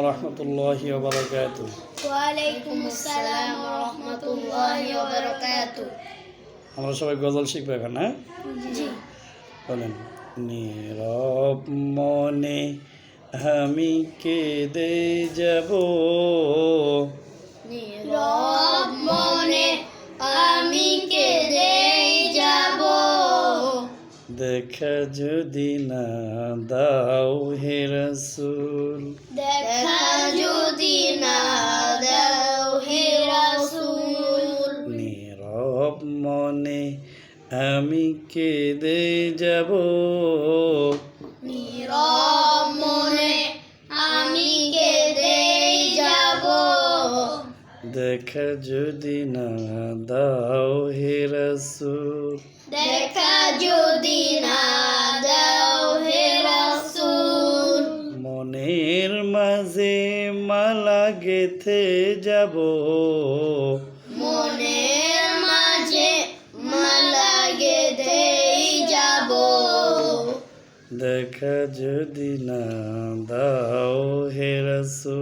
রহমতুল্লাহি ওবরাকাত ওয়ালাইকুম আসসালাম ওয়া রাহমাতুল্লাহি আমরা সবাই গজল শিখব এখন হ্যাঁ? বলেন নীরব মনে আমি কেঁদে যাব। নীরব মনে আমি কেঁদে যাব। দেখা যদি না দাও হে রসুল। দেখা মনে আমি কেঁদে যাব। নীরব মনে আমি কেঁদে যাব। দেখা যদি না দাও হে রসুল। দেখা যদি না দাও হে রাসূল। মনের মাঝে মালা গেথে যাব। দেখা যদি না দাও হে রসুল।